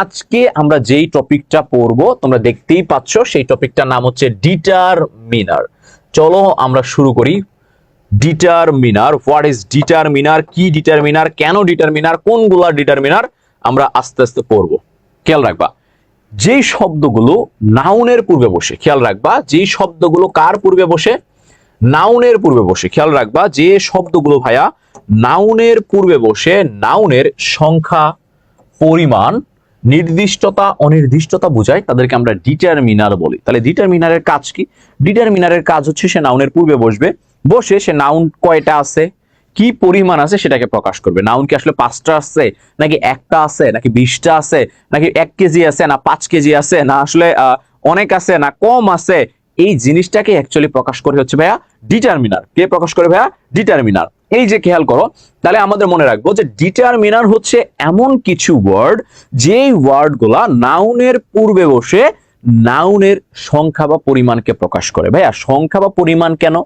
আজকে আমরা যেই টপিকটা পড়ব, তোমরা দেখতেই পাচ্ছ, সেই টপিকটার নাম হচ্ছে ডিটারমিনার। চলো আমরা শুরু করি। ডিটারমিনার হোয়াট ইজ ডিটারমিনার, কি ডিটারমিনার, কেন ডিটারমিনার, কোনগুলা ডিটারমিনার, আমরা আস্তে আস্তে পড়ব। খেয়াল রাখবা, যেই শব্দগুলো নাউনের পূর্বে বসে, খেয়াল রাখবা, যেই শব্দগুলো কার পূর্বে বসে? নাউনের পূর্বে বসে, খেয়াল রাখবা, যে শব্দগুলো ভাইয়া নাউনের পূর্বে বসে, নাউনের সংখ্যা, পরিমাণ নির্দিষ্টতা, অনির্দিষ্টতা বোঝায়, তাদেরকে আমরা ডিটারমিনার বলি। তাহলে ডিটারমিনারের কাজ কি? ডিটারমিনারের কাজ হচ্ছে সে নাউনের পূর্বে বসবে, বসে সে নাউন কয়টা আছে, কি পরিমাণ আছে সেটাকে প্রকাশ করবে। নাউন কি আসলে পাঁচটা আছে, নাকি একটা আছে, নাকি বিশটা আছে, নাকি এক কেজি আছে, না পাঁচ কেজি আছে, না আসলে অনেক আছে, না কম আছে, এই জিনিসটাকে অ্যাকচুয়ালি প্রকাশ করে হচ্ছে ভাইয়া ডিটারমিনার কে প্রকাশ করে ভাইয়া? ডিটারমিনার এই যে খেয়াল করো, তাহলে আমাদের মনে রাখব যে ডিটারমিনার হচ্ছে এমন কিছু ওয়ার্ড যেই ওয়ার্ডগুলা নাউনের পূর্বে বসে নাউনের সংখ্যা বা পরিমাণকে প্রকাশ করে। ভাইয়া, সংখ্যা বা পরিমাণ কেন?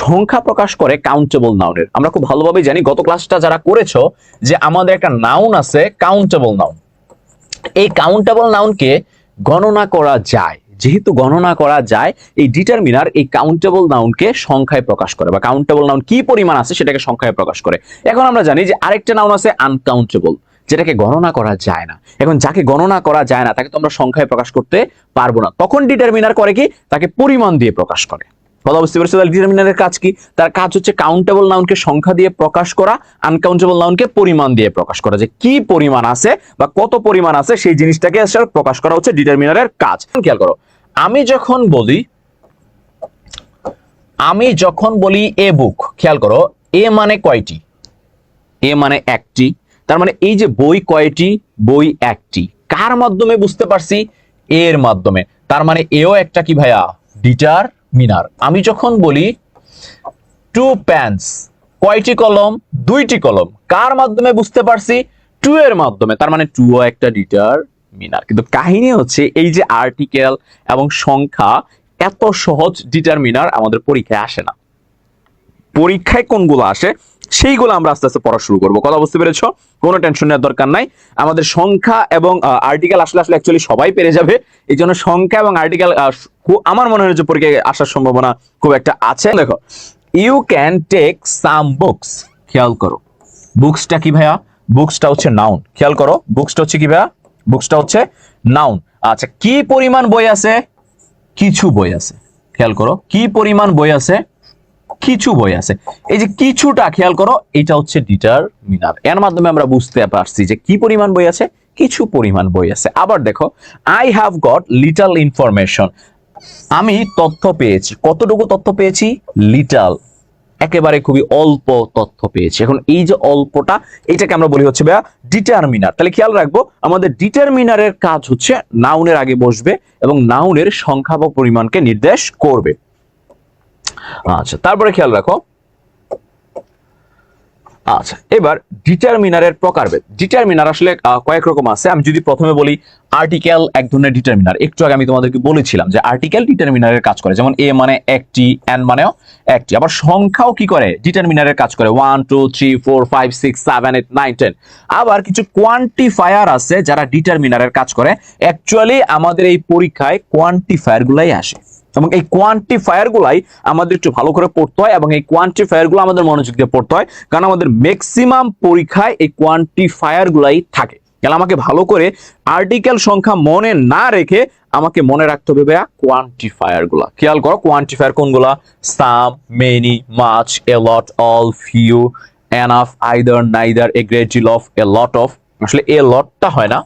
সংখ্যা প্রকাশ করে কাউন্টেবল নাউনের আমরা খুব ভালোভাবে জানি, গত ক্লাসটা যারা করেছ, যে আমাদের একটা নাউন আছে কাউন্টেবল নাউন এই কাউন্টেবল নাউনকে গণনা করা যায়। যেহেতু গণনা করা যায়, এই ডিটারমিনার এই কাউন্টেবল নাউনকে সংখ্যায় প্রকাশ করে। বা কাউন্টেবল নাউন কি পরিমাণ আছে সেটাকে সংখ্যায় প্রকাশ করে। এখন আমরা জানি যে আরেকটা নাউন আছে আনকাউন্টেবল যেটাকে গণনা করা যায় না। এখন যাকে গণনা করা যায় না, তাকে তো আমরা সংখ্যায় প্রকাশ করতে পারব না। তখন ডিটারমিনার করে কি? তাকে পরিমাণ দিয়ে প্রকাশ করে। কথা বুঝতে পেরেছ তাহলে ডিটারমিনারের কাজ কি? তার কাজ হচ্ছে কাউন্টেবল নাউনকে সংখ্যা দিয়ে প্রকাশ করা আনকাউন্টেবল নাউনকে পরিমাণ দিয়ে প্রকাশ করা। যে কি পরিমাণ আছে বা কত পরিমাণ আছে, সেই জিনিসটাকে প্রকাশ করা হচ্ছে ডিটারমিনারের কাজ। খেয়াল করো, আমি যখন বলি, আমি যখন বলি এ বুক খেয়াল করো এ মানে কয়টি? এ মানে একটি। তার মানে এই যে বই কয়টি, বই একটি। কার মাধ্যমে বুঝতে পারছি? এর মাধ্যমে। তার মানে এও একটা কি ভাইয়া? ডিটারমিনার আমি যখন বলি টু প্যান্স কয়টি কলম? দুইটি কলম। কার মাধ্যমে বুঝতে পারছি? টু এর মাধ্যমে। তার মানে টু একটা ডিটার মিনার। কিন্তু কাহিনী হচ্ছে এই যে আর্টিকেল এবং সংখ্যা এত সহজ ডিটারমিনার আমাদের পরীক্ষায় আসে না। পরীক্ষায় কোনগুলো আসে? সেইগুলো আমরা আস্তে আস্তে পড়া শুরু করব। কথা বুঝতে পেরেছ? কোনো টেনশন নেওয়ার দরকার নাই। আমাদের সংখ্যা এবং আর্টিকেল আসলে আসলে অ্যাকচুয়ালি সবাই পেরে যাবে। এই জন্য সংখ্যা এবং আর্টিকেল আমার মনে হয় যে পরীক্ষায় আসার সম্ভাবনা খুব একটা আছে। দেখো you can take some books খেয়াল করো। বুকসটা কি ভাইয়া? বুকসটা হচ্ছে নাউন খেয়াল করো বুকসটা হচ্ছে কি ভাইয়া? বুকসটা হচ্ছে নাউন আচ্ছা কি পরিমাণ বই আছে? কিছু বই আছে। খেয়াল করো, কি পরিমাণ বই আছে? কিছু বই আছে। এই যে কিছুটা খেয়াল করো, এটা হচ্ছে ডিটারমিনার এর মাধ্যমে আমরা বুঝতে পারছি যে কি পরিমাণ বই আছে, কিছু পরিমাণ বই আছে। আবার দেখো I have got little information আমি তথ্য পেয়েছি। কতটুকু তথ্য পেয়েছি? লিটাল একেবারে খুবই অল্প তথ্য পেয়েছি। এখন এই যে অল্পটা, এটাকে আমরা বলি হচ্ছে ভাইয়া ডিটারমিনার তাহলে খেয়াল রাখব, আমাদের ডিটারমিনারের কাজ হচ্ছে নাউনের আগে বসবে এবং নাউনের সংখ্যা বা পরিমাণকে নির্দেশ করবে। আচ্ছা তারপরে খেয়াল রাখো। আচ্ছা এবার ডিটারমিনারের প্রকারভেদ ডিটারমিনার আসলে কয়েক রকম আছে। আমি যদি প্রথমে বলি আর্টিকেল এক ধরনের ডিটারমিনার একটু আগে আমি তোমাদেরকে বলেছিলাম যে আর্টিকেল ডিটারমিনারের কাজ করে। যেমন এ মানে একটি এন মানেও একটি। আবার সংখ্যাও কি করে? ডিটারমিনারের কাজ করে। One two three four five six seven eight nine ten আবার কিছু কোয়ান্টিফায়ার আছে যারা ডিটারমিনারের কাজ করে। অ্যাকচুয়ালি আমাদের এই পরীক্ষায় কোয়ান্টিফায়ার গুলাই আসে। এবং এই কোয়ান্টিফায়ার গুলাই আমাদের একটু ভালো করে পড়তে হয় এবং এই কোয়ান্টিফায়ারগুলো আমাদের মনোযোগ দিয়ে পড়তে হয়, কারণ আমাদের ম্যাক্সিমাম পরীক্ষায় এই কোয়ান্টিফায়ার গুলাই থাকে। তাহলে আমাকে ভালো করে আর্টিকেল সংখ্যা মনে না রেখে আমাকে মনে রাখতে হবে ভাইয়া কোয়ান্টিফায়ারগুলা। খেয়াল করো কোয়ান্টিফায়ার কোনগুলা? Some many much a lot all few enough either neither a great deal of a lot of আসলে এ লটটা হয় না।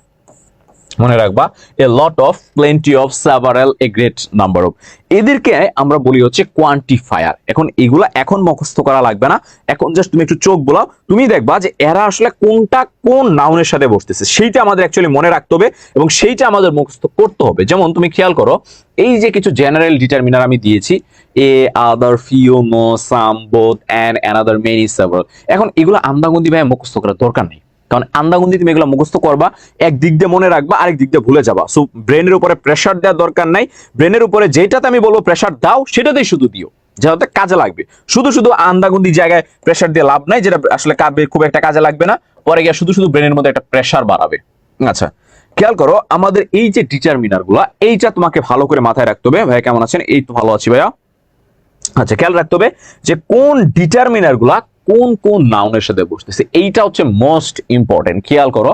মনে রাখবা a lot of plenty of several a great number of এদেরকে আমরা বলি হচ্ছে কোয়ান্টিফায়ার এখন এগুলা এখন মুখস্থ করা লাগবে না। এখন জাস্ট তুমি একটু চোখ বোলাও। তুমি দেখবা যে এরা আসলে কোনটা কোন নাউনের সাথে বসতেছে। সেইটা আমাদের অ্যাকচুয়ালি মনে রাখতে হবে এবং সেইটা আমাদের মুখস্থ করতে হবে। যেমন তুমি খেয়াল করো, এই যে কিছু জেনারেল ডিটারমিনার আমি দিয়েছি a other few no some both and another many several এখন এগুলো আন্দাগন্দি ভাই মুখস্থ করার দরকার নেই। কারণ আন্দাগুন্দি তুমি এগুলো মুখস্থ করবা, এক দিক দিয়ে মনে রাখবা, আরেক দিক দিয়ে ভুলে যাবা। সো ব্রেনের উপরে প্রেশার দেওয়ার দরকার নাই। ব্রেনের উপরে যেটাতে আমি বলব প্রেশার দাও, সেটাতেই শুধু দিও। যাতে কাজে লাগবে। শুধু শুধু আন্দাগুন্দি জায়গায় প্রেশার দিয়ে লাভ নাই, যেটা আসলে খুব একটা কাজে লাগবে না। পরে গিয়ে শুধু শুধু ব্রেনের মধ্যে একটা প্রেশার বাড়াবে। আচ্ছা খেয়াল করো, আমাদের এই যে ডিটারমিনারগুলা এইটা তোমাকে ভালো করে মাথায় রাখতে হবে। ভাইয়া কেমন আছেন? এই তো ভালো আছি ভাইয়া। আচ্ছা খেয়াল রাখতে হবে যে কোন ডিটারমিনারগুলা কোন কোন নাউনের সাথে বসতেছে, এইটা হচ্ছে মোস্ট ইম্পর্টেন্ট খেয়াল করো,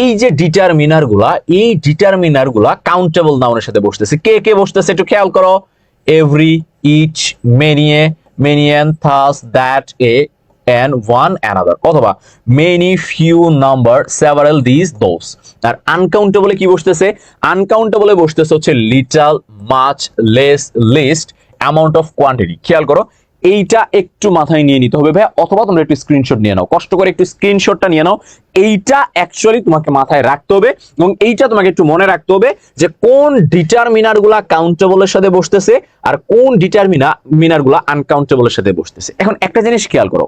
এই যে ডিটারমিনারগুলা, এই ডিটারমিনারগুলা কাউন্টেবল নাউনের সাথে বসতেছে। কে কে বসতেছে একটু খেয়াল করো এভরি ইচ মেনিয়ে মেনিয়ান থাস দ্যাট এ অথবা, many, few, number, several, these, those আর আনকাউন্টেবলে কি বসতেছে? আনকাউন্টেবলে বসতেছে হচ্ছে little much less least amount of quantity খেয়াল করো এইটা একটু মাথায় নিয়ে নিতে হবে ভাই, অথবা তোমরা একটু স্ক্রিনশট নিয়ে নাও। কষ্ট করে একটু স্ক্রিনশটটা নিয়ে নাও। এইটা অ্যাকচুয়ালি তোমাকে মাথায় রাখতে হবে এবং এইটা তোমাকে একটু মনে রাখতে হবে যে কোন ডিটারমিনারগুলা কাউন্টেবলের সাথে বসতেছে আর কোন ডিটারমিনা মিনারগুলা আনকাউন্টেবলের সাথে বসতেছে। এখন একটা জিনিস খেয়াল করো।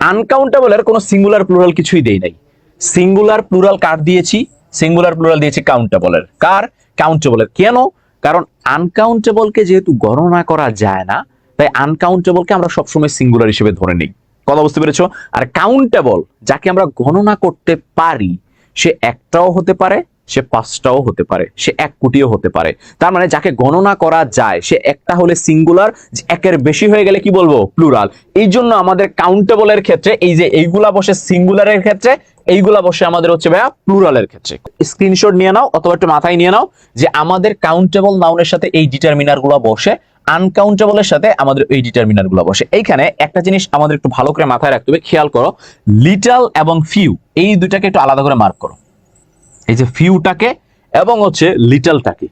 আনকাউন্টেবলের কোনো সিঙ্গুলার প্লুরাল কিছুই দেই নাই। সিঙ্গুলার প্লুরাল কার দিয়েছি? সিঙ্গুলার প্লুরাল দিয়েছি কাউন্টেবলের কার? কাউন্টেবলের কেন? কারণ আনকাউন্টেবলকে যেহেতু গণনা করা যায় না তাই আনকাউন্টেবলকে আমরা সবসময় সিঙ্গুলার হিসেবে ধরে নিই। কথা বুঝতে পেরেছ? আর কাউন্টেবল যাকে আমরা গণনা করতে পারি, সে একটাও হতে পারে, সে পাঁচটাও হতে পারে, সে এক কোটিও হতে পারে। তার মানে যাকে গণনা করা যায়, সে একটা হলে সিঙ্গুলার একের বেশি হয়ে গেলে কি বলব? প্লুরাল এই জন্য আমাদের কাউন্টেবলের ক্ষেত্রে, এই যে এইগুলা বসে সিঙ্গুলারের ক্ষেত্রে, এইগুলা বসে আমাদের হচ্ছে ভাইয়া প্লুরালের ক্ষেত্রে। স্ক্রিনশট নিয়ে নাও, অথবা একটু মাথায় নিয়ে নাও, যে আমাদের কাউন্টেবল নাউনের সাথে এই ডিটারমিনারগুলো বসে আনকাউন্টেবলের সাথে আমাদের এই ডিটারমিনারগুলো বসে। এইখানে একটা জিনিস আমাদের একটু ভালো করে মাথায় রাখতে হবে, খেয়াল করো লিটাল এবং ফিউ এই দুইটাকে একটু আলাদা করে মার্ক করো। এই যে ফিউটাকে এবং হচ্ছে লিটলটাকে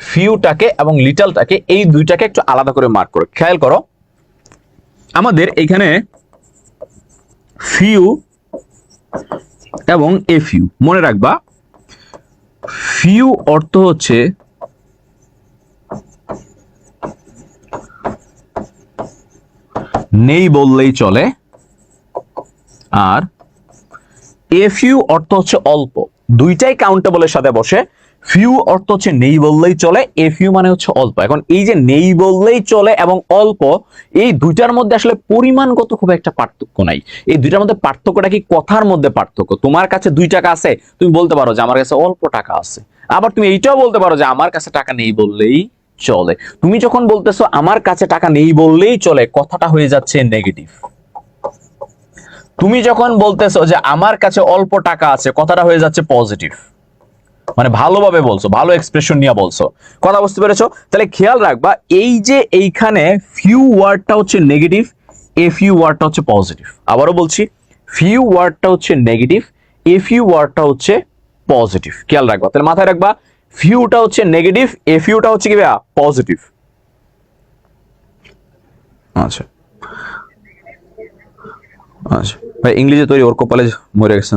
ফিউটাকে এবং লিটলটাকে এই দুইটাকে একটু আলাদা করে মার্ক করো। খেয়াল করো, আমাদের এইখানে ফিউ এবং এ ফিউ মনে রাখবা ফিউ অর্থ হচ্ছে নেই বললেই চলে। আর এ ফিউ অর্থ হচ্ছে অল্প, দুইটাই কাউন্টেবলের সাথে বসে। ফিউ অর্থ হচ্ছে নেই বললেই চলে এ ফিউ মানে হচ্ছে অল্প। এখন এই যে নেই বললেই চলে এবং অল্প, এই দুইটার মধ্যে আসলে পরিমাণগত খুব একটা পার্থক্য নাই। এই দুইটার মধ্যে পার্থক্যটা কি কথার মধ্যে পার্থক্য? তোমার কাছে দুই টাকা আছে, তুমি বলতে পারো যে আমার কাছে অল্প টাকা আছে। আবার তুমি এইটাও বলতে পারো যে আমার কাছে টাকা নেই বললেই চলে। তুমি যখন বলতেছো, আমার কাছে টাকা নেই বললেই চলে, কথাটা হয়ে যাচ্ছে নেগেটিভ তুমি যখন বলতেছো যে, আমার কাছে অল্প টাকা আছে কথাটা হয়ে যাচ্ছে পজিটিভ মানে ভালোভাবে বলছো, ভালো এক্সপ্রেশন নিয়ে বলছো। কথা বুঝতে পেরেছ? তাহলে খেয়াল রাখবা, এই যে এইখানে ফিউ ওয়ার্ডটা হচ্ছে নেগেটিভ এ ফিউ ওয়ার্ডটা হচ্ছে পজিটিভ আবারও বলছি ফিউ ওয়ার্ডটা হচ্ছে নেগেটিভ এ ফিউ ওয়ার্ডটা হচ্ছে পজিটিভ খেয়াল রাখবা। তাহলে মাথায় রাখবা ফিউটা হচ্ছে নেগেটিভ এ ফিউটা হচ্ছে কি ভাইয়া? পজিটিভ আচ্ছা। আচ্ছা। ভাই, ইংলিশে তৈরি, ওর কপালে মরে গেছে।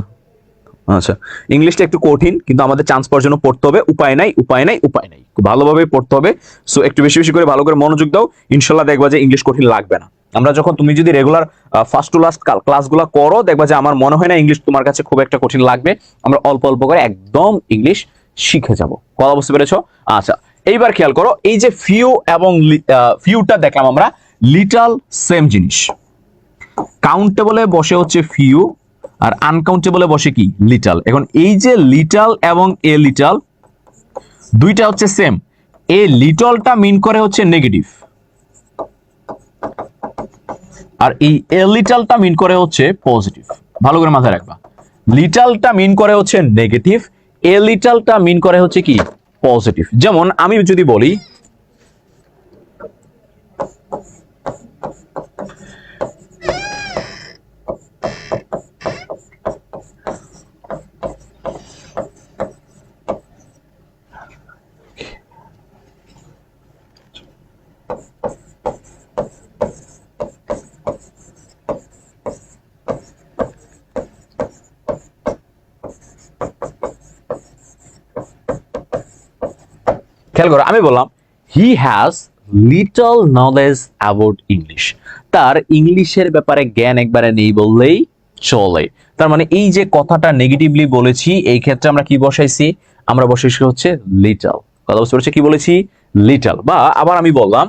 আচ্ছা। ইংলিশটা একটু কঠিন, কিন্তু আমাদের চান্স পাওয়ার জন্য পড়তে হবে। উপায় নাই উপায় নাই উপায় নাই। ভালোভাবে পড়তে হবে। সো একটু বেশি বেশি করে ভালো করে মনোযোগ দাও। ইনশাল্লাহ দেখবা যে ইংলিশ কঠিন লাগবে না। আমরা যখন, তুমি যদি রেগুলার ফার্স্ট টু লাস্ট ক্লাসগুলো করো, দেখবা যে আমার মনে হয় না ইংলিশ তোমার কাছে খুব একটা কঠিন লাগবে। আমরা অল্প অল্প করে একদম ইংলিশ শিখে যাব। কথা বুঝতে পেরেছ? আচ্ছা এইবার খেয়াল করো, এই যে ফিউ এবং ফিউটা দেখলাম আমরা লিটাল সেম জিনিস। কাউন্টেবলে বসে হচ্ছে ফিউ আর আনকাউন্টেবলে বসে কি? লিটাল এখন এই যে লিটাল এবং এ লিটাল দুইটা হচ্ছে সেম এ লিটলটা মিন করে হচ্ছে নেগেটিভ আর এই এ লিটালটা মিন করে হচ্ছে পজিটিভ ভালো করে মাথায় রাখবা। লিটালটা মিন করে হচ্ছে নেগেটিভ এ লিটালটা মিন করে হচ্ছে কি? পজিটিভ যেমন আমি যদি বলি খেয়াল করো, আমি বললাম he has little knowledge about English তার ইংলিশের ব্যাপারে জ্ঞান একবারে নেই বললেই চলে। তার মানে এই যে কথাটা নেগেটিভলি বলেছি, এই ক্ষেত্রে আমরা কি বসাইছি? আমরা বসাইছি হচ্ছে লিটল কথা বুঝতে পেরেছি? কি বলেছি? লিটল বা আবার আমি বললাম,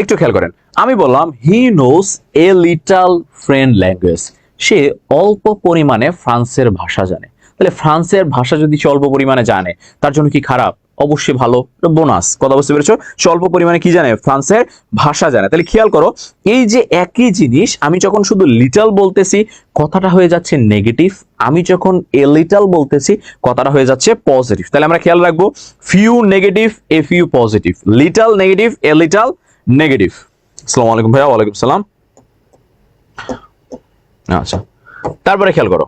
একটু খেয়াল করেন। আমি বললাম he knows A লিটাল friend language সে অল্প পরিমাণে ফ্রান্সের ভাষা জানে। তাহলে ফ্রান্সের ভাষা যদি সে অল্প পরিমাণে জানে, তার জন্য কি খারাপ? অবশ্যই ভালো। বোনাস। কথা বুঝতে পেরেছ? অল্প পরিমাণে কি জানে? ফ্রান্সের ভাষা জানে। তাহলে খেয়াল করো, এই যে একই জিনিস, আমি যখন শুধু লিটাল বলতেছি, কথাটা হয়ে যাচ্ছে নেগেটিভ আমি যখন এ লিটাল বলতেছি, কথাটা হয়ে যাচ্ছে পজিটিভ তাহলে আমরা খেয়াল রাখব few negative a few positive little negative a little negative আসসালামু আলাইকুম ভাইয়া, ওয়ালাইকুম সালাম। আচ্ছা। তারপরে খেয়াল করো।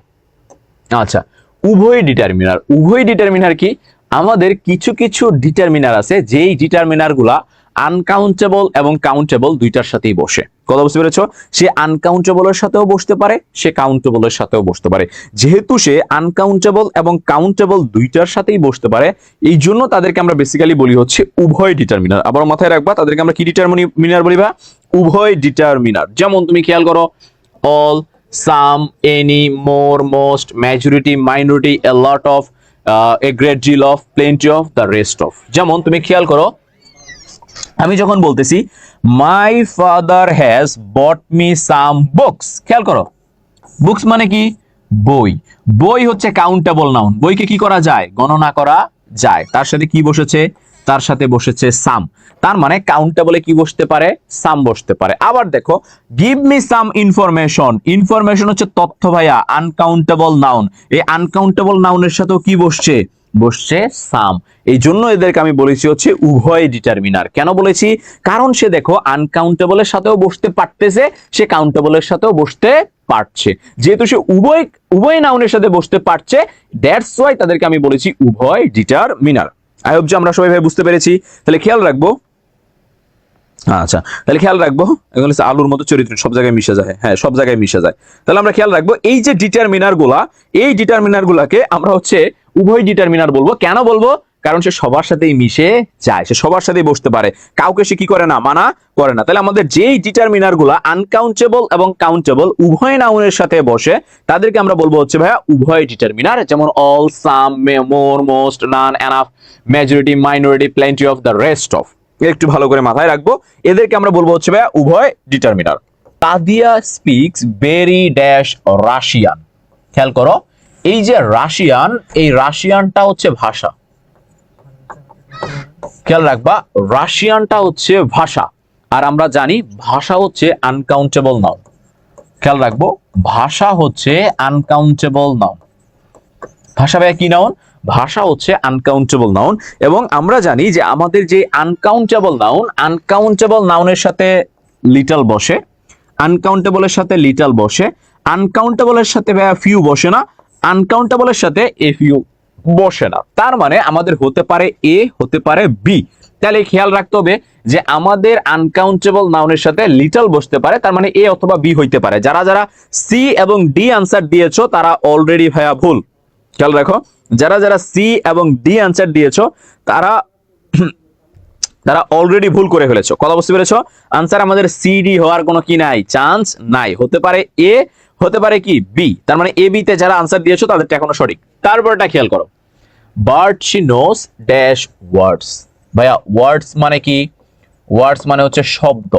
আচ্ছা উভয় ডিটারমিনার উভয় ডিটারমিনার কি? আমাদের কিছু কিছু ডিটারমিনার আছে যেই ডিটারমিনারগুলা আনকাউন্টেবল এবং কাউন্টেবল দুইটার সাথেই বসে। কথা বুঝতে পেরেছ? সে আনকাউন্টেবলের সাথেও বসতে পারে সে কাউন্টেবলের সাথেও বসতে পারে। যেহেতু সে আনকাউন্টেবল এবং কাউন্টেবল দুইটার সাথেই বসতে পারে এই জন্য তাদেরকে আমরা বেসিক্যালি বলি হচ্ছে উভয় ডিটারমিনার আবার মাথায় রাখবা তাদেরকে আমরা কি ডিটারমিনার বলি বা উভয় ডিটারমিনার যেমন তুমি খেয়াল করো all, any, more, most, majority, minority, a lot of, uh, a great deal of, plenty of, the rest of. যেমন তুমি খেয়াল করো আমি যখন বলতেছি my father has bought me some books খেয়াল করো। বুকস মানে কি? বই। বই হচ্ছে কাউন্টেবল নাউন বইকে কি করা যায়? গণনা করা যায়। তার সাথে কি বসেছে? তার সাথে বসেছে সাম। তার মানে কাউন্টেবলে কি বসতে পারে? সাম বসতে পারে। আবার দেখো give me some information information হচ্ছে তথ্য ভাইয়া আনকাউন্টেবল নাউন এই আনকাউন্টেবল নাউনের সাথেও কি বসছে? বসছে সাম। এই জন্য এদেরকে আমি বলেছি হচ্ছে উভয় ডিটারমিনার কেন বলেছি? কারণ সে দেখো আনকাউন্টেবলের সাথেও বসতে পারতেছে, সে কাউন্টেবলের সাথেও বসতে পারছে। যেহেতু সে উভয় উভয় নাউনের সাথে বসতে পারছে দ্যাটস ওয়াই তাদেরকে আমি বলেছি উভয় ডিটারমিনার আই হোপ যে আমরা সবাই ভাই বুঝতে পেরেছি। তাহলে খেয়াল রাখব। আচ্ছা তাহলে খেয়াল রাখব। এগুলো হচ্ছে আলুর মতো চরিত্র, সব জায়গায় মিশে যায়। হ্যাঁ সব জায়গায় মিশে যায়। তাহলে আমরা খেয়াল রাখব, এই যে ডিটারমিনারগুলা, এই ডিটারমিনার গুলাকে আমরা হচ্ছে উভয় ডিটারমিনার বলব। কেন বলব? কারণ সে সবার সাথেই মিশে যায়, সে সবার সাথেই বসতে পারে। কাউকে সে কি করে না, মানা করে না। তাহলে আমাদের যেই ডিটারমিনারগুলা আনকাউন্টেবল এবং কাউন্টেবল উভয় নাউনের সাথে বসে, তাদেরকে আমরা বলব হচ্ছে ভাইয়া উভয় ডিটারমিনার যেমন all some more most none enough majority minority plenty of the rest of একটু ভালো করে মাথায় রাখব। এদেরকে আমরা বলব হচ্ছে ভাইয়া উভয় ডিটারমিনার তাদিয়া স্পিক্স ভেরি ড্যাশ রাশিয়ান খেয়াল করো, এই যে রাশিয়ান এই রাশিয়ানটা হচ্ছে ভাষা। খেয়াল রাখবা রাশিয়ানটা হচ্ছে ভাষা, আর আমরা জানি ভাষা হচ্ছে আনকাউন্টেবল নাউন খেয়াল রাখব, ভাষা হচ্ছে আনকাউন্টেবল নাউন ভাষা ভাইয়া কি নাউন ভাষা হচ্ছে আনকাউন্টেবল নাউন এবং আমরা জানি যে আমাদের যে আনকাউন্টেবল নাউন আনকাউন্টেবল নাউনের সাথে লিটল বসে আনকাউন্টেবলের সাথে লিটল বসে আনকাউন্টেবলের সাথে ভাইয়া ফিউ বসে না আনকাউন্টেবলের সাথে এ ফিউ বসে না। তার মানে আমাদের হতে পারে এ হতে পারে বি তাহলে খেয়াল রাখতে হবে যে আমাদের আনকাউন্টেবল নাউনের সাথে লিটল বসতে পারে, তার মানে এ অথবা বি হইতে পারে। যারা যারা সি এবং ডি আনসার দিয়েছ, তারা অলরেডি ভাইয়া ভুল। খেয়াল রাখো, যারা যারা সি এবং ডি আনসার দিয়েছ, তারা তারা অলরেডি ভুল করে ফেলেছো। কথা বুঝতে পেরেছ? আনসার আমাদের সি ডি হওয়ার কোনো কি নাই? চান্স নাই। হতে পারে এ হতে পারে কি? বি তার মানে এ বিতে যারা আনসার দিয়েছ, তাদেরটা এখনও সঠিক। তারপরটা খেয়াল করো। But she knows dash words. ভাইয়া, ওয়ার্ডস মানে কি? ওয়ার্ডস মানে হচ্ছে শব্দ।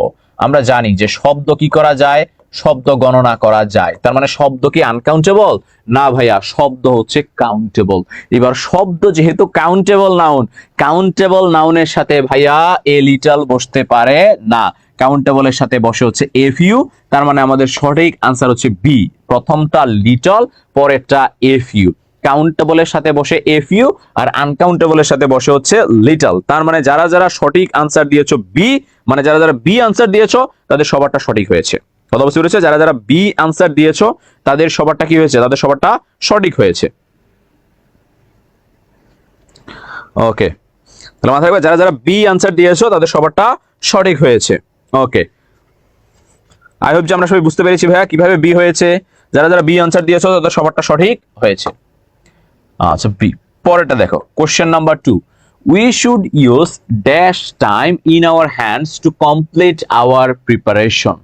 আমরা জানি যে শব্দ কি করা যায়? শব্দ গণনা করা যায়। তার মানে শব্দ কি আনকাউন্টেবল না ভাইয়া, শব্দ হচ্ছে কাউন্টেবল এবার শব্দ যেহেতু কাউন্টেবল নাউন কাউন্টেবল নাউনের সাথে ভাইয়া এ লিটাল বসতে পারে না। কাউন্টেবলের সাথে বসে হচ্ছে এফ ইউ তার মানে আমাদের সঠিক আনসার হচ্ছে বি প্রথমটা লিটল পরেরটা এফ ইউ কাউন্টেবলের সাথে বসে এফ ইউ আর আনকাউন্টেবলের সাথে বসে হচ্ছে লিটল তার মানে যারা যারা সঠিক আনসার দিয়েছ বি মানে যারা যারা বি আনসার দিয়েছ, তাদের সবারটা সঠিক হয়েছে। কথা বুঝতে পেরেছ? যারা যারা বি আনসার দিয়েছ, তাদের সবারটা কি হয়েছে? তাদের সবারটা সঠিক হয়েছে। ওকে তাহলে মাথায় রাখবে, যারা যারা বি আনসার দিয়েছ, তাদের সবারটা সঠিক হয়েছে। ওকে আই হোপ যে আমরা সবাই বুঝতে পেরেছি ভাইয়া, কীভাবে বি হয়েছে? যারা যারা বি আনসার দিয়েছ, তাদের সবারটা সঠিক হয়েছে। আচ্ছা বি, পরেরটা দেখো। Question number two we should use dash time in our hands to complete our preparation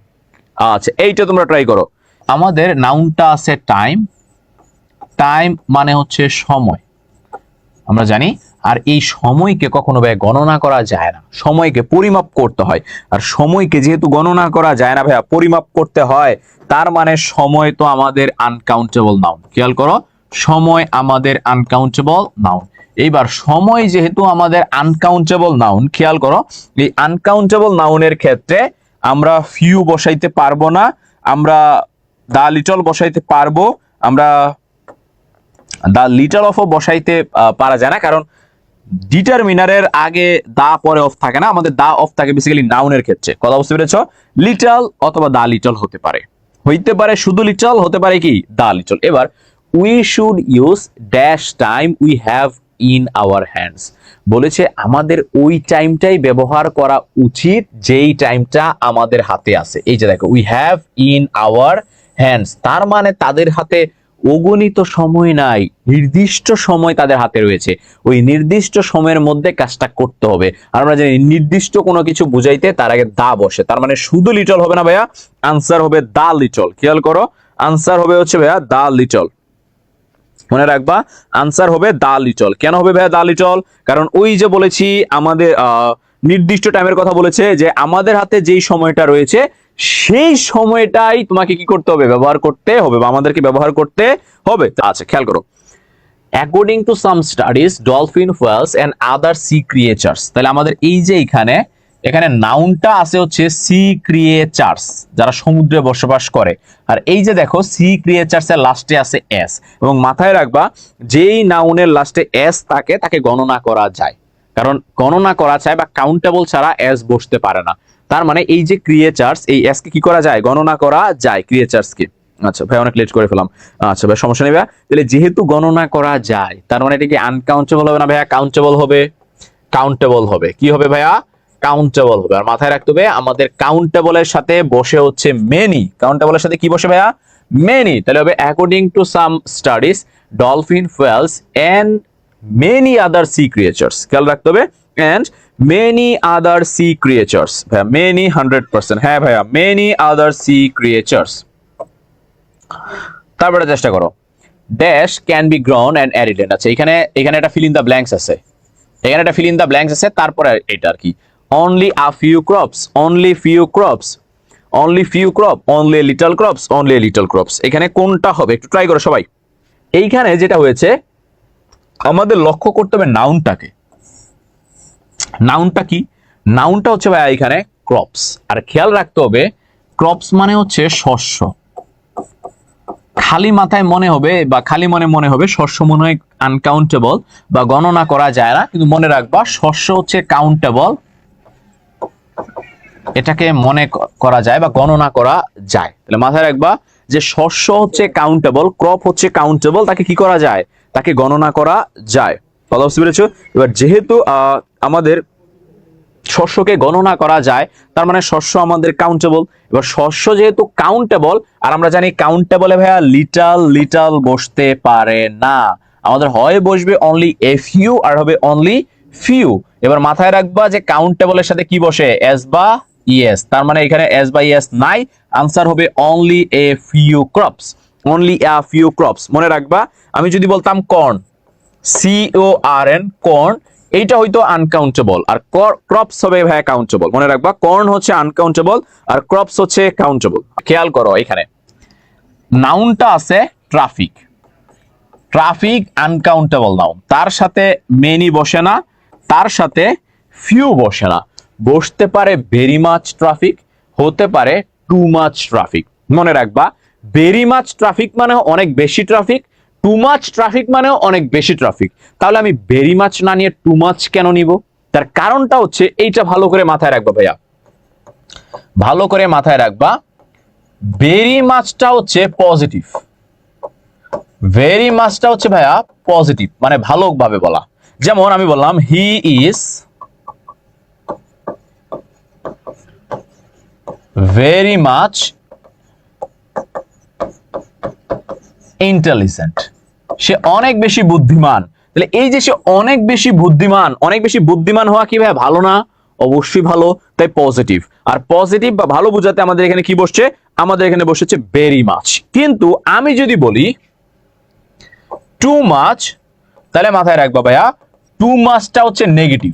আচ্ছা এইটা তোমরা ট্রাই করো। আমাদের নাউনটা আছে টাইম টাইম মানে হচ্ছে সময়। আমরা জানি, আর এই সময়কে কখনো ভাই গণনা করা যায় না। সময়কে পরিমাপ করতে হয়। আর সময়কে যেহেতু গণনা করা যায় না ভাইয়া, পরিমাপ করতে হয়, তার মানে সময় তো আমাদের আনকাউন্টেবল নাউন খেয়াল করো সময় আমাদের আনকাউন্টেবল নাউন এইবার সময় যেহেতু আমাদের আনকাউন্টেবল নাউন খেয়াল করো, এই আনকাউন্টেবল নাউনের ক্ষেত্রে আমরা ফিউ বসাইতে পারব না, আমরা দা লিটল বসাইতে পারব, আমরা দা লিটল অফও বসাইতে পারা যায় না, কারণ ডিটারমিনারের আগে দা পরে অফ থাকে না, আমাদের দা অফ থাকে বেসিক্যালি নাউনের ক্ষেত্রে। কথা বুঝতে পেরেছ? লিটল অথবা দা লিটল হতে পারে। হইতে পারে শুধু লিটল হতে পারে কি? দা লিটল এবার we should use dash time we have in our hands বলেছে, আমাদের ওই টাইমটাই ব্যবহার করা উচিত, যেই টাইমটা আমাদের হাতে আছে। এই যে দেখো we have in our hands তার মানে তাদের হাতে অগণিত সময় নাই, নির্দিষ্ট সময় তাদের হাতে রয়েছে। ওই নির্দিষ্ট সময়ের মধ্যে কাজটা করতে হবে। আমরা জানি, নির্দিষ্ট কোনো কিছু বুঝাইতে তার আগে দা বসে। তার মানে শুধু লিটল হবে না ভাইয়া আনসার হবে দা লিটল খেয়াল করো আনসার হবে হচ্ছে ভাইয়া দা লিটল মনে রাখবা আনসার হবে দা লিটল কেন হবে ভাইয়া দা লিটল কারণ ওই যে বলেছি, আমাদের নির্দিষ্ট টাইমের কথা বলেছে যে আমাদের হাতে যেই সময়টা রয়েছে, সেই সময়টাই তোমাকে কি করতে হবে? ব্যবহার করতে হবে বা আমাদেরকে ব্যবহার করতে হবে। আচ্ছা খেয়াল করো। According to some studies dolphin whales and other sea creatures তাহলে আমাদের এই যে এখানে এখানে নাউনটা আছে হচ্ছে সি ক্রিয়েচার্স যারা সমুদ্রে বসবাস করে। আর এই যে দেখো সি ক্রিয়েচার্স এর লাস্টে আছে এস এবং মাথায় রাখবা, যেই নাউনের লাস্টে এস থাকে, তাকে গণনা করা যায়। কারণ গণনা করা যায় বা কাউন্টেবল ছাড়া এস বসতে পারে না। তার মানে এই যে ক্রিয়েচার্স এই এস কে কি করা যায়? গণনা করা যায় ক্রিয়েচার্স কে। আচ্ছা ভাই, অনেক লেট করে ফেলাম। আচ্ছা ভাই, সমস্যা নেই ভাইয়া তাহলে যেহেতু গণনা করা যায়, তার মানে এটা কি আনকাউন্টেবল হবে না, ভাইয়া? কাউন্টেবল হবে। কাউন্টেবল হবে। কি হবে, ভাইয়া? কাউন্টেবল হবে। আর মাথায় রাখতে হবে, আমাদের কাউন্টেবলের সাথে বসে হচ্ছে মেনি কাউন্টেবলের সাথে কি বসে ভাইয়া? মেনি তাহলে হবে according to some studies dolphin whales and many other sea creatures খেয়াল রাখতে হবে। And many other sea creatures ভাইয়া মেনি হান্ড্রেড পার্সেন্ট হ্যাঁ ভাইয়া মেনি আদার সি ক্রিয়েচার্স তারপরে চেষ্টা করো। Dash can be grown and অ্যারিডেন্ট আচ্ছা এখানে এখানে একটা ফিল ইন দ্য ব্ল্যাঙ্কস আছে। এখানে একটা ফিল ইন দ্য ব্ল্যাঙ্কস আছে, তারপরে এটা আর কি। Only a few crops only few crops only few crop only little crops only little crops এখানে কোনটা হবে? একটু ট্রাই করো সবাই। এইখানে যেটা হয়েছে, আমাদের লক্ষ্য করতে হবে নাউনটাকে নাউনটা কি? নাউনটা হচ্ছে ভাই এখানে ক্রপস আর খেয়াল রাখতে হবে ক্রপস মানে হচ্ছে শস্য। খালি মাথায় মনে হবে বা খালি মনে মনে হবে, শস্য মনে হয় আনকাউন্টেবল বা গণনা করা যায় না, কিন্তু মনে রাখবা শস্য হচ্ছে কাউন্টেবল এটাকে মনে করা যায় বা গণনা করা যায়। তাহলে মাথায় রাখবা যে শস্য হচ্ছে কাউন্টেবল ক্রপ হচ্ছে কাউন্টেবল তাকে কি করা যায়? তাকে গণনা করা যায়। কথা বুঝতে পেরেছ? এবার যেহেতু আমাদের শস্যকে গণনা করা যায়, তার মানে শস্য আমাদের কাউন্টেবল এবার শস্য যেহেতু কাউন্টেবল আর আমরা জানি কাউন্টেবলে ভাইয়া লিটাল লিটাল বসতে পারে না। আমাদের হয় বসবে অনলি এফ ইউ আর হবে অনলি ফিউ এবার মাথায় রাখবা যে কাউন্টেবলের সাথে কি বসে? এস বা ইয়েস তার মানে এখানে এস বা ইয়েস নাই। আনসার হবে only a few crops only a few crops মনে রাখবা, আমি যদি বলতাম corn C O R N corn এইটা হয়তো আনকাউন্টেবল আর ক্রপস হবে ভাই কাউন্টেবল মনে রাখবা কর্ন হচ্ছে আনকাউন্টেবল আর ক্রপস হচ্ছে কাউন্টেবল খেয়াল করো এখানে। নাউনটা আছে ট্রাফিক ট্রাফিক আনকাউন্টেবল নাউন তার সাথে মেনি বসে না। তার সাথে ফিউ বসে না। বসতে পারে ভেরি মাচ ট্রাফিক হতে পারে টু মাচ ট্রাফিক মনে রাখবা ভেরি মাচ ট্রাফিক মানে অনেক বেশি ট্রাফিক টু মাচ ট্রাফিক মানেও অনেক বেশি ট্রাফিক তাহলে আমি ভেরি মাচ না নিয়ে টু মাচ কেন নিব? তার কারণটা হচ্ছে এইটা ভালো করে মাথায় রাখবা ভাইয়া। ভালো করে মাথায় রাখবা ভেরি মাচটা হচ্ছে পজিটিভ ভেরি মাচটা হচ্ছে ভাইয়া পজিটিভ মানে ভালোভাবে বলা। যেমন আমি বললাম he is very much intelligent সে অনেক বেশি বুদ্ধিমান। তাহলে এই যে সে অনেক বেশি বুদ্ধিমান, অনেক বেশি বুদ্ধিমান হওয়া কি ভাই ভালো না? অবশ্যই ভালো, তাই পজিটিভ আর পজিটিভ বা ভালো বোঝাতে আমাদের এখানে কি বসছে? আমাদের এখানে বসেছে ভেরি মাচ কিন্তু আমি যদি বলি টু মাচ তাহলে মাথায় রাখবা ভাইয়া টু মাচটা হচ্ছে নেগেটিভ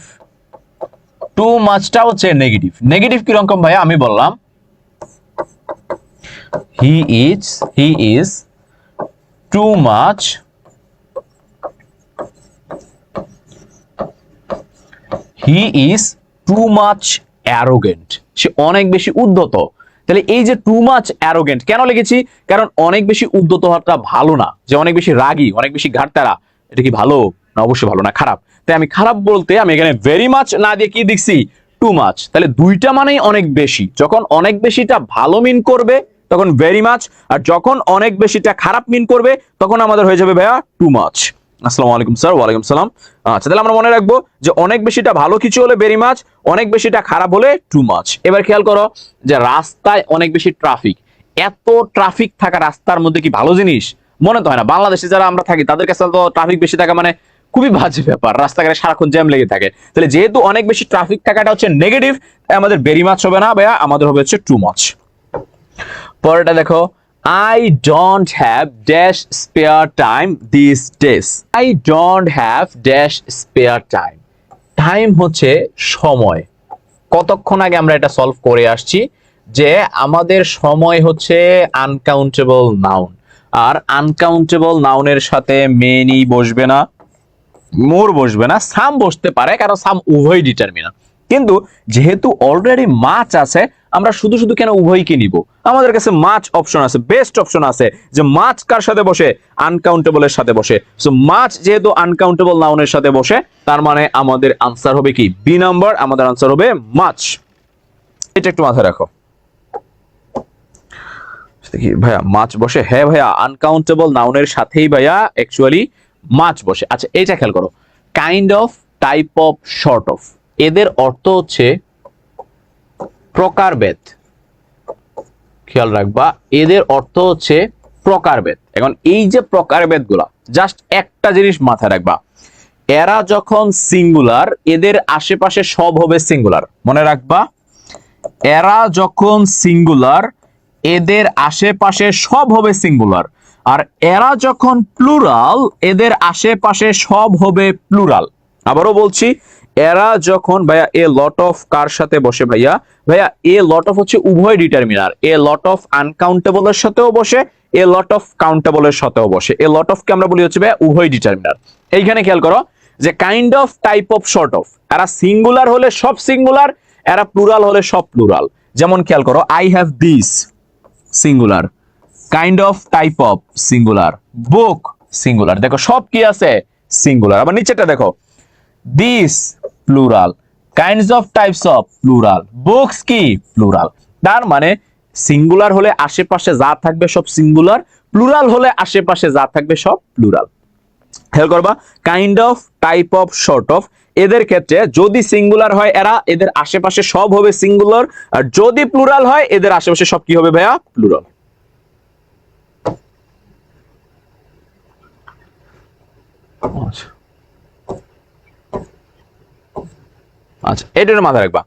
টু মাচটা হচ্ছে নেগেটিভ নেগেটিভ কীরকম ভাইয়া? আমি বললাম। He is he is too much he is too much arrogant সে অনেক বেশি উদ্ধত। তাহলে এই যে টু মাচ অ্যারোগেন্ট কেন লিখেছি? কারণ অনেক বেশি উদ্ধত হওয়াটা ভালো না। যে অনেক বেশি রাগী, অনেক বেশি ঘাটতারা এটা কি ভালো? না, অবশ্যই ভালো না, খারাপ। তাই আমি খারাপ বলতে আমি এখানে ভেরি মাচ না দিয়ে কি দেখছি? টু মাচ তাহলে দুইটা মানেই অনেক বেশি। যখন অনেক বেশিটা ভালো মিন করবে, তখন ভেরি মাচ আর যখন অনেক বেশিটা খারাপ মিন করবে, তখন আমাদের হয়ে যাবে ভাইয়া টু মাচ আসসালামু আলাইকুম স্যার, ওয়ালাইকুম সালাম। আচ্ছা তাহলে আমরা মনে রাখব যে অনেক বেশিটা ভালো কিছু হলে ভেরি মাছ অনেক বেশিটা খারাপ হলে টু মাছ এবার খেয়াল করো যে রাস্তায় অনেক বেশি ট্রাফিক এত ট্রাফিক থাকা রাস্তার মধ্যে কি ভালো জিনিস? মনে তো হয় না। বাংলাদেশে যারা আমরা থাকি, তাদের কাছে তো ট্রাফিক বেশি থাকা মানে খুবই বাজে ব্যাপার। রাস্তাঘাটে সারাক্ষণ জ্যাম লেগে থাকে। তাহলে যেহেতু অনেক বেশি ট্রাফিক থাকাটা হচ্ছে নেগেটিভ আমাদের বেরি মাছ হবে না ভাইয়া, আমাদের হবে হচ্ছে টু মাছ। পরেরটা দেখো I don't have dash spare time this dash I don't have dash spare time time হচ্ছে সময়। কতক্ষণ আগে আমরা এটা সলভ করে আসছি? যে আমাদের সময় হচ্ছে আনকাউন্টেবল নাউন আর আনকাউন্টেবল নাউনের সাথে মেনি বসবে না। মোর বসবে না, সাম বসতে পারে কারণ সাম উভয় ডিটারমিনার কিন্তু যেহেতু অলরেডি মাছ আছে, আমরা শুধু শুধু কেন উভয়কে নিব? আমাদের কাছে মাছ অপশন আছে বেস্ট অপশন আছে, যে মাছ কার সাথে বসে? আনকাউন্টেবলের সাথে বসে। সো মাছ যেহেতু আনকাউন্টেবল নাউনের সাথে বসে, তার মানে আমাদের আনসার হবে কি? বি নাম্বার আমাদের আনসার হবে মাছ। এটা একটু মাথায় রাখো। দেখি, ভাইয়া, মাছ বসে? হ্যাঁ ভাইয়া আনকাউন্টেবল নাউনের সাথেই ভাইয়া অ্যাকচুয়ালি মাছ বসে। আচ্ছা এটা খেয়াল করো। Kind of type of sort of এদের অর্থ হচ্ছে প্রকারভেদ। খেয়াল রাখবা, এদের অর্থ হচ্ছে প্রকারভেদ। এখন এই যে প্রকারভেদগুলা জাস্ট একটা জিনিস মাথায় রাখবা। এরা যখন সিঙ্গুলার এদের আশেপাশে সব হবে সিঙ্গুলার মনে রাখবা, এরা যখন সিঙ্গুলার এদের আশেপাশে সব হবে সিঙ্গুলার আর এরা যখন প্লুরাল এদের আশেপাশে সব হবে প্লুরাল আবারও বলছি, এরা যখন, ভাইয়া এ লট অফ কার সাথে বসে ভাইয়া? ভাইয়া এ লট অফ হচ্ছে উভয় ডিটারমিনার এ লট অফ আনকাউন্টেবলের সাথেও বসে এ লট অফ কাউন্টেবলের সাথেও বসে। এ লট অফ কে আমরা বলি হচ্ছে ভাইয়া উভয় ডিটারমিনার এইখানে খেয়াল করো যে kind of type of sort of এরা সিঙ্গুলার হলে সব সিঙ্গুলার এরা প্লুরাল হলে সব প্লুরাল যেমন খেয়াল করো I have this singular kind of type of singular book singular দেখো, সব কি আছে? সিঙ্গুলার আবার নিচেটা দেখো। This plural kinds of types of plural books কি? প্লুরাল তার মানে সিঙ্গুলার হলে আশেপাশে যা থাকবে সব সিঙ্গুলার প্লুরাল হলে আশেপাশে যা থাকবে সব প্লুরাল খেয়াল করবা kind of type of sort of এদের ক্ষেত্রে যদি সিঙ্গুলার হয় এরা, এদের আশেপাশে সব হবে সিঙ্গুলার আর যদি প্লুরাল হয়, এদের আশেপাশে সব কি হবে ভাইয়া? প্লুরাল আচ্ছা। আচ্ছা এটার মাথায় রাখবা।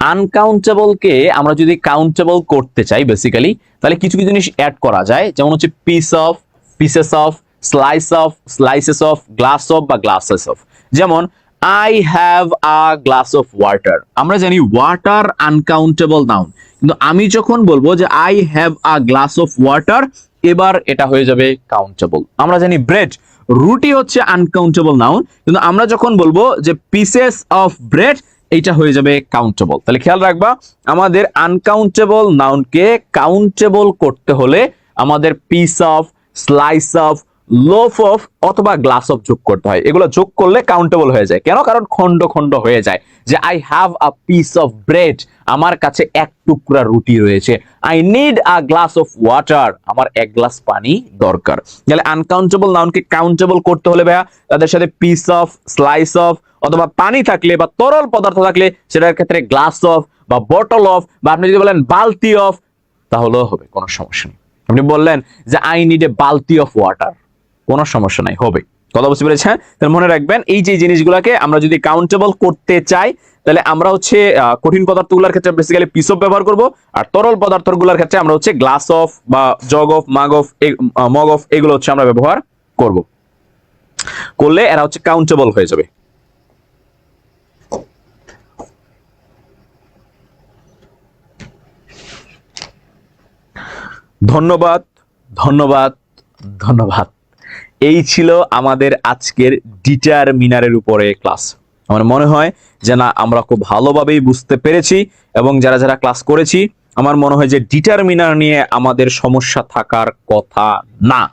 আনকাউন্টেবল কে আমরা যদি কাউন্টেবল করতে চাই বেসিক্যালি তাহলে কিছু কিছু জিনিস অ্যাড করা যায়। যেমন হচ্ছে piece of pieces of slice of slices of glass of বা গ্লাসেস অফ যেমন I have a glass of water আমরা জানি ওয়াটার আনকাউন্টেবল নাউন কিন্তু আমি যখন বলব যে I have a glass of water এবার এটা হয়ে যাবে কাউন্টেবল আমরা জানি ব্রেড রুটি হচ্ছে আনকাউন্টেবল নাউন কিন্তু আমরা যখন বলব যে পিসেস অফ ব্রেড এইটা হয়ে যাবে কাউন্টেবল তাহলে খেয়াল রাখবা, আমাদের আনকাউন্টেবল নাউনকে কাউন্টেবল করতে হলে আমাদের piece of slice of loaf of অথবা গ্লাস অফ যোগ করতে হয়। এগুলো যোগ করলে কাউন্টেবল হয়ে যায়। কেন? কারণ খন্ড খন্ড হয়ে যায়। যে I have a piece of bread আমার কাছে এক টুকরা রুটি রয়েছে। I need a glass of water আমার এক গ্লাস পানি দরকার। তাহলে আনকাউন্টেবল নাউনকে কাউন্টেবল করতে হলে ভাইয়া, তাদের সাথে পিস অফ স্লাইস অফ অথবা পানি থাকলে বা তরল পদার্থ থাকলে সেটার ক্ষেত্রে গ্লাস অফ বা বটল অফ বা আপনি যদি বলেন বালতি অফ তাহলেও হবে, কোনো সমস্যা নেই। আপনি বললেন যে আই নিড এ বালতি অফ ওয়াটার কোনো সমস্যা নাই হবে কথা বুঝতে পেরেছেন? তাহলে মনে রাখবেন, এই যে জিনিসগুলোকে আমরা যদি কাউন্টেবল করতে চাই, তাহলে আমরা হচ্ছে কঠিন পদার্থগুলোর ক্ষেত্রে বেসিক্যালি পিস অফ ব্যবহার করব, আর তরল পদার্থগুলোর ক্ষেত্রে আমরা হচ্ছে গ্লাস অফ বা jug of mug of mug of এগুলো হচ্ছে আমরা ব্যবহার করব। করলে এরা হচ্ছে কাউন্টেবল হয়ে যাবে। ধন্যবাদ ধন্যবাদ ধন্যবাদ। এই ছিল আমাদের আজকের ডিটারমিনারের উপরে ক্লাস। আমার মনে হয় যে না, আমরা খুব ভালোভাবেই বুঝতে পেরেছি এবং যারা যারা ক্লাস করেছি, আমার মনে হয় যে ডিটারমিনার নিয়ে আমাদের সমস্যা থাকার কথা না।